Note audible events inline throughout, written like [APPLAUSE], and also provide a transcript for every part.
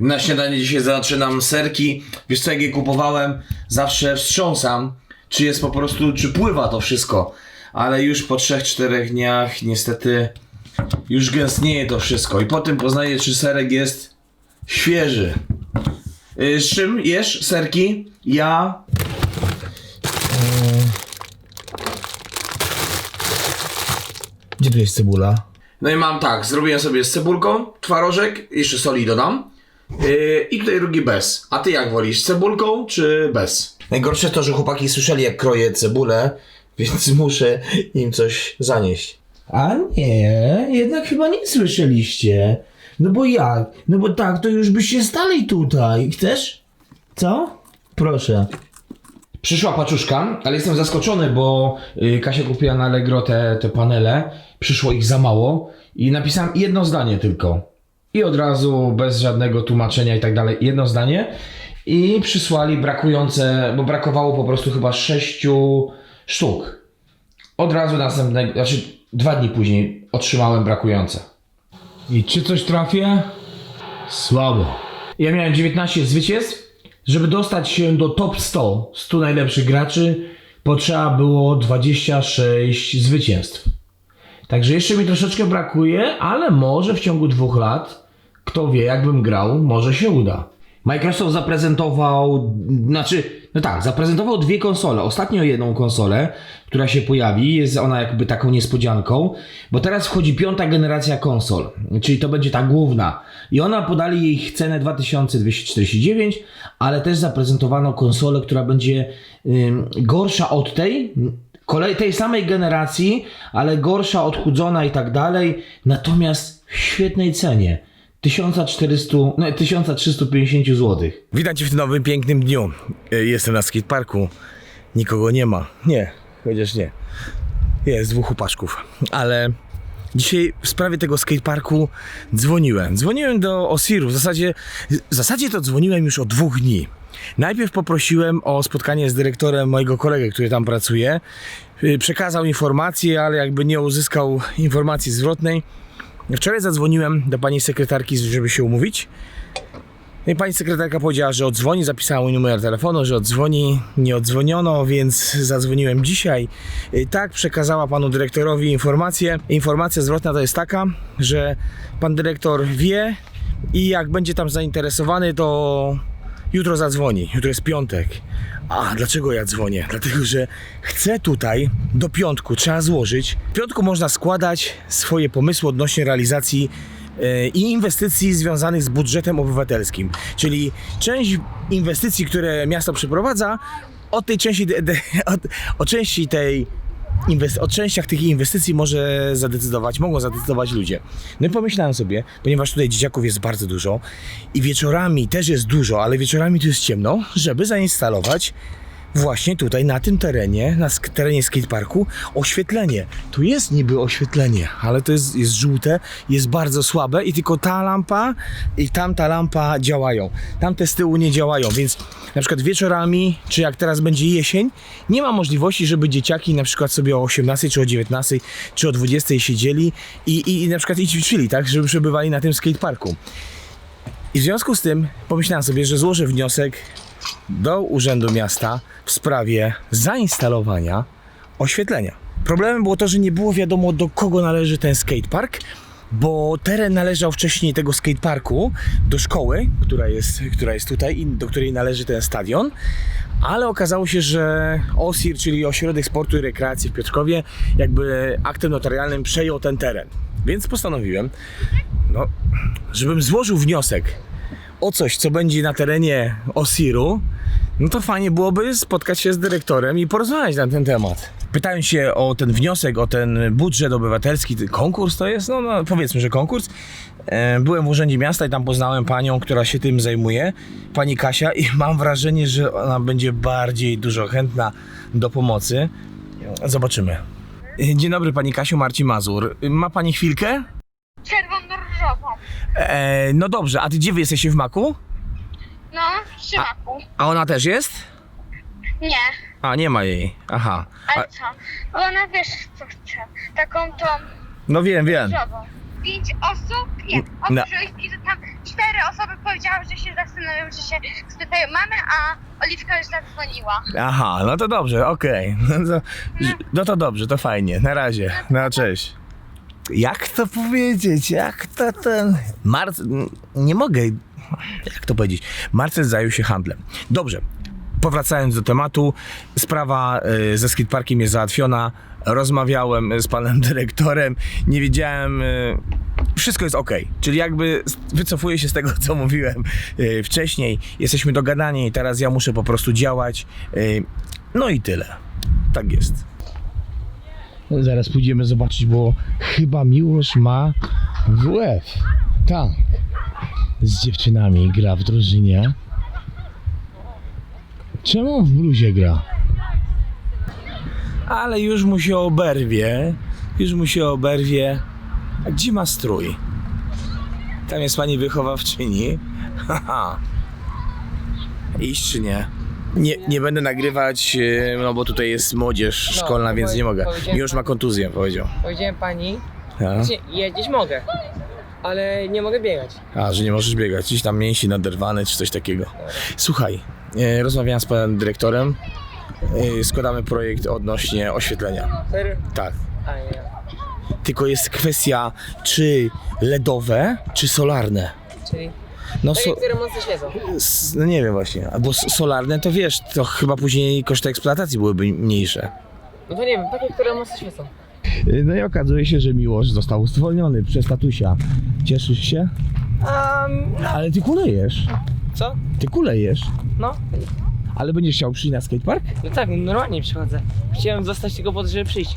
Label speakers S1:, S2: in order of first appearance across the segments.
S1: Na śniadanie dzisiaj zaczynam serki. Wiesz co, jak je kupowałem, zawsze wstrząsam, czy jest po prostu, czy pływa to wszystko. Ale już po 3-4 dniach niestety już gęstnieje to wszystko. I potem poznaję, czy serek jest świeży. Y, Z czym jesz serki? Ja...
S2: Gdzie tu jest cebula?
S1: No i mam tak, zrobiłem sobie z cebulką, twarożek, jeszcze soli dodam. Yy, I tutaj drugi bez. A ty jak wolisz, cebulką czy bez? Najgorsze to, że chłopaki słyszeli jak kroję cebulę, więc [LAUGHS] muszę im coś zanieść.
S2: A nie, jednak chyba nie słyszeliście. No bo jak? No bo tak, to już byście stali tutaj. Chcesz? Co? Proszę.
S1: Przyszła paczuszka, ale jestem zaskoczony, bo yy, Kasia kupiła na Allegro te, te panele. Przyszło ich za mało i napisałem jedno zdanie tylko. I od razu, bez żadnego tłumaczenia i tak dalej, jedno zdanie. I przysłali brakujące, bo brakowało po prostu chyba sześciu sztuk. Od razu następnego, znaczy dwa dni później otrzymałem brakujące.
S2: I czy coś trafię? Słabo.
S1: Ja miałem 19 zwycięstw. Żeby dostać się do top 100, 100 najlepszych graczy, potrzeba było 26 zwycięstw. Także jeszcze mi troszeczkę brakuje, ale może w ciągu dwóch lat, kto wie, jakbym grał, może się uda. Microsoft zaprezentował, znaczy, no tak, zaprezentował dwie konsole. Ostatnio jedną konsolę, która się pojawi, jest ona jakby taką niespodzianką, bo teraz wchodzi piąta generacja konsol, czyli to będzie ta główna. I ona podali jej cenę 2249, ale też zaprezentowano konsolę, która będzie gorsza od tej, kolej tej samej generacji, ale gorsza, odchudzona i tak dalej, natomiast w świetnej cenie. 1400, no, 1350 zł.
S3: Witam Cię w tym nowym, pięknym dniu. E, Jestem na skateparku. Nikogo nie ma. Nie, chociaż nie. Jest dwóch upaszków. Ale dzisiaj w sprawie tego skateparku dzwoniłem. Dzwoniłem do Osiru. W zasadzie, w zasadzie to dzwoniłem już od dwóch dni. Najpierw poprosiłem o spotkanie z dyrektorem mojego kolegi, który tam pracuje. Y, Przekazał informację, ale jakby nie uzyskał informacji zwrotnej. Wczoraj zadzwoniłem do pani sekretarki, żeby się umówić. No i pani sekretarka powiedziała, że odzwoni, zapisała mój numer telefonu, że odzwoni, nie odzwoniono, więc zadzwoniłem dzisiaj. Y, Tak, przekazała panu dyrektorowi informację. Informacja zwrotna to jest taka, że pan dyrektor wie i jak będzie tam zainteresowany, to jutro zadzwoni. Jutro jest piątek. A dlaczego ja dzwonię? Dlatego, że chcę tutaj do piątku trzeba złożyć. W piątku można składać swoje pomysły odnośnie realizacji e, i inwestycji związanych z budżetem obywatelskim. Czyli część inwestycji, które miasto przeprowadza, o tej części, de, de, [LAUGHS] o, o części tej o częściach tych inwestycji może zadecydować, mogą zadecydować ludzie. No i pomyślałem sobie, ponieważ tutaj dzieciaków jest bardzo dużo i wieczorami też jest dużo, ale wieczorami tu jest ciemno, żeby zainstalować właśnie tutaj na tym terenie, na terenie skateparku oświetlenie. Tu jest niby oświetlenie, ale to jest, jest żółte, jest bardzo słabe i tylko ta lampa i tamta lampa działają. Tamte z tyłu nie działają, więc na przykład wieczorami, czy jak teraz będzie jesień, nie ma możliwości, żeby dzieciaki na przykład sobie o 18 czy o 19 czy o 20 siedzieli i, i, i na przykład i ćwiczyli, tak, żeby przebywali na tym skateparku. I w związku z tym pomyślałem sobie, że złożę wniosek do Urzędu Miasta w sprawie zainstalowania oświetlenia. Problemem było to, że nie było wiadomo do kogo należy ten skatepark, bo teren należał wcześniej tego skateparku do szkoły, która jest, która jest tutaj i do której należy ten stadion, ale okazało się, że OSIR, czyli Ośrodek Sportu i Rekreacji w Piotrkowie, jakby aktem notarialnym przejął ten teren. Więc postanowiłem, no, żebym złożył wniosek o coś, co będzie na terenie Osiru, no to fajnie byłoby spotkać się z dyrektorem i porozmawiać na ten temat. Pytałem się o ten wniosek, o ten budżet obywatelski, konkurs to jest, no, no powiedzmy, że konkurs. E, Byłem w Urzędzie Miasta i tam poznałem panią, która się tym zajmuje, pani Kasia i mam wrażenie, że ona będzie bardziej dużo chętna do pomocy. Zobaczymy. E, Dzień dobry pani Kasiu, Marcin Mazur. Ma pani chwilkę? E, no dobrze, a ty gdzie wy jesteście w Maku?
S4: No, w trzymaku.
S3: A ona też jest?
S4: Nie,
S3: A, nie ma jej. Aha. A,
S4: ale co? Ona wiesz co chce. Taką tą
S3: no wiem, wiem.
S4: różową. pięć osób, nie, oprócz Oliwki, to tam cztery osoby powiedziały, że się zastanawiają, że się spytają mamy, a Oliwka już zadzwoniła.
S3: Aha, no to dobrze, okej. [LAUGHS] No, to, no to dobrze, to fajnie. Na razie. Na cześć. Jak to powiedzieć? Jak to ten. Marc. Nie mogę. Jak to powiedzieć? Marcel zajął się handlem. Dobrze. Powracając do tematu, sprawa y, ze skateparkiem jest załatwiona. Rozmawiałem z panem [LAUGHS] dyrektorem. Nie wiedziałem. y, Wszystko jest ok. Czyli jakby wycofuję się z tego, co mówiłem wcześniej. Jesteśmy dogadani, teraz ja muszę po prostu działać. No i tyle. Tak jest.
S1: Zaraz pójdziemy zobaczyć, bo chyba Miłosz ma WF. Tak. Z dziewczynami gra w drużynie. Czemu w bluzie gra?
S3: Ale już mu się oberwie. Już mu się oberwie. A gdzie ma strój? Tam jest pani wychowawczyni. [LAUGHS] Haha. Iść czy nie? Nie, nie będę nagrywać, e, no bo tutaj jest młodzież szkolna, więc nie mogę. Już ma kontuzję, powiedział.
S5: Powiedziałem pani,
S3: A?
S5: że jeździć mogę, ale nie mogę biegać.
S3: A, że nie możesz biegać, gdzieś tam mięsi naderwane czy coś takiego. Słuchaj, e, rozmawiałem z panem dyrektorem. e, Składamy projekt odnośnie oświetlenia.
S5: Serio?
S3: Tak.
S5: A.
S3: Tylko jest kwestia, czy LEDowe, czy solarne.
S5: Czyli
S3: No,
S5: takie,
S3: so,
S5: które mocno świecą.
S3: s- no nie wiem właśnie. Albo s- solarne, to wiesz, to chyba później koszty eksploatacji byłyby mniejsze.
S5: No to nie wiem, takie, które mocno świecą.
S1: No i okazuje się, że Miłosz został zwolniony przez tatusia. Cieszysz się?
S5: Um,
S1: Ale ty kulejesz.
S5: co?
S1: Ty kulejesz.
S5: No,
S1: Ale będziesz chciał przyjść na skatepark?
S5: no tak, normalnie przychodzę. Chciałem zostać tylko po to, żeby przyjść.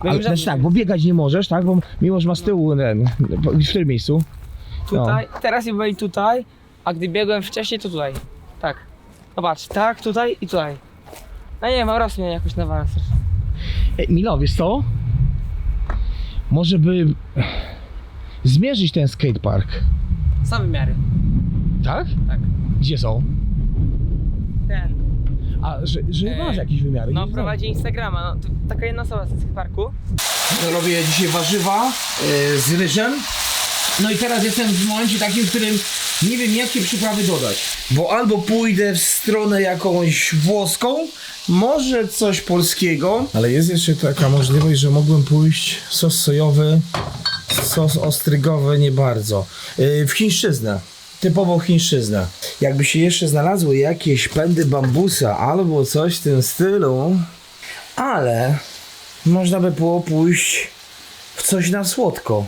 S5: Byłem
S1: Ale,
S5: żadny-
S1: znaczy tak, bo biegać nie możesz, tak? Bo Miłosz ma z tyłu ten. W którym miejscu?
S5: Tutaj, teraz byli tutaj, a gdy biegłem wcześniej, to tutaj. Tak. Zobacz, tak, tutaj i tutaj. No nie wiem, raz mnie jakoś na walce.
S1: Ej, Milo, wiesz co? Może by zmierzyć ten skatepark,
S5: Są wymiary.
S1: tak?
S5: Tak.
S1: Gdzie są?
S5: Ten.
S1: A, że, że
S5: Ej,
S1: masz jakieś wymiary?
S5: No, prowadzi Instagrama. No, to taka jedna osoba z parku.
S1: Robię dzisiaj warzywa e, z ryżem. No i teraz jestem w momencie takim, w którym nie wiem jakie przyprawy dodać.
S2: Bo albo pójdę w stronę jakąś włoską, może coś polskiego.
S3: Ale jest jeszcze taka możliwość, że mogłem pójść sos sojowy, sos ostrygowy nie bardzo.
S2: Yy, w chińszczyznę. Typowo chińszczyznę. Jakby się jeszcze znalazły jakieś pędy bambusa albo coś w tym stylu, ale można by było pójść w coś na słodko.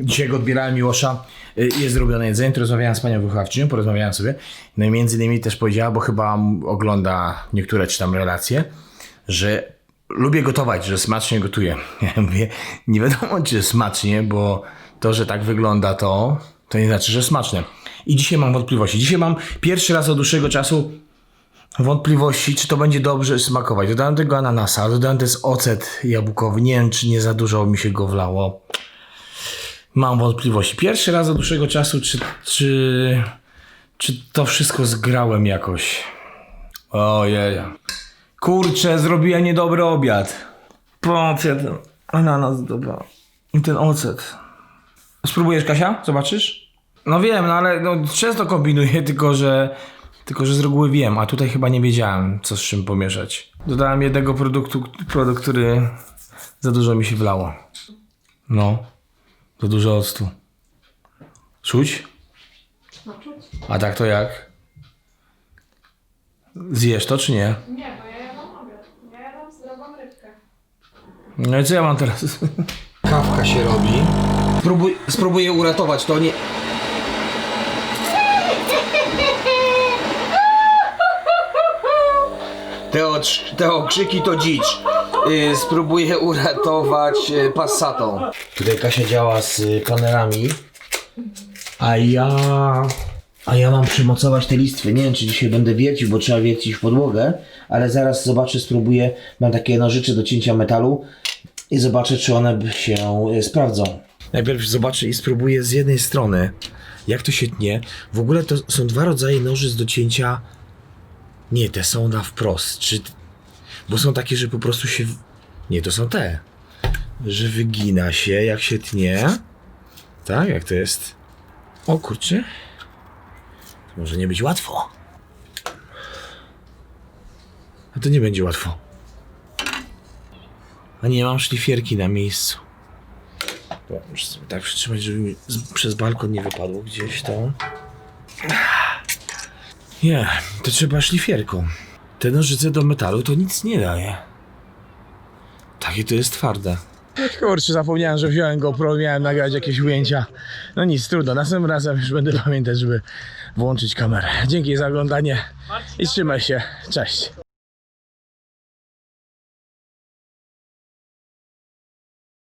S3: Dzisiaj go odbierałem Miłosza. Y, Jest zrobione jedzenie, to rozmawiałem z panią wychowawczynią, porozmawiałem sobie. No i między innymi też powiedziała, bo chyba ogląda niektóre czy tam relacje, że lubię gotować, że smacznie gotuję. [LAUGHS] Ja mówię, nie wiadomo czy smacznie, bo to, że tak wygląda to, to nie znaczy, że smaczne. I dzisiaj mam wątpliwości. Dzisiaj mam pierwszy raz od dłuższego czasu wątpliwości, czy to będzie dobrze smakować. Dodałem tego ananasa, dodałem też ocet jabłkowy. Nie wiem, czy nie za dużo mi się go wlało. Mam wątpliwości. Pierwszy raz od dłuższego czasu, czy, czy, czy to wszystko zgrałem jakoś. Ojej. Kurczę, zrobiłem niedobry obiad. Patrzę, ten ananas, dobra. I ten ocet. Spróbujesz, Kasia? Zobaczysz? No wiem, no ale no, często kombinuję, [LAUGHS] tylko że, tylko że z reguły wiem, a tutaj chyba nie wiedziałem, co z czym pomieszać. Dodałem jednego produktu, produkt, który za dużo mi się wlało. No. To dużo octu. Czuć?
S6: No czuć.
S3: A tak to jak? Zjesz to czy nie?
S6: Nie, bo ja jadam obiad. Ja jadam zdrową rybkę.
S3: No i co ja mam teraz? [LAUGHS]
S2: Kawka się robi. Spróbuj, spróbuję uratować to, nie... Te, ocz- te okrzyki to dzicz. Y, spróbuję uratować y, passatą. Tutaj Kasia działa z y. A ja... A ja mam przymocować te listwy. Nie wiem, czy dzisiaj będę wiercił, bo trzeba wiercić w podłogę. Ale zaraz zobaczę, spróbuję. Mam takie nożycze do cięcia metalu. I zobaczę, czy one się y, sprawdzą.
S3: Najpierw zobaczę i spróbuję z jednej strony, jak to się tnie. W ogóle to są dwa rodzaje nożyc do cięcia. Nie, te są na wprost. Czy... Bo są takie, że po prostu się. Nie, to są te. że wygina się jak się tnie. Tak, jak to jest? O kurczę. To może nie być łatwo. A to nie będzie łatwo. A nie mam szlifierki na miejscu. Dobra, Muszę sobie tak przytrzymać, żeby mi z, przez balkon nie wypadło gdzieś to. Nie, to trzeba szlifierką. Te nożyce do metalu to nic nie daje. Takie to jest twarde. Kurczę, zapomniałem, że wziąłem GoPro, miałem nagrać jakieś ujęcia. No nic, trudno. Następnym razem już będę pamiętać, żeby włączyć kamerę. Dzięki za oglądanie i trzymaj się. Cześć.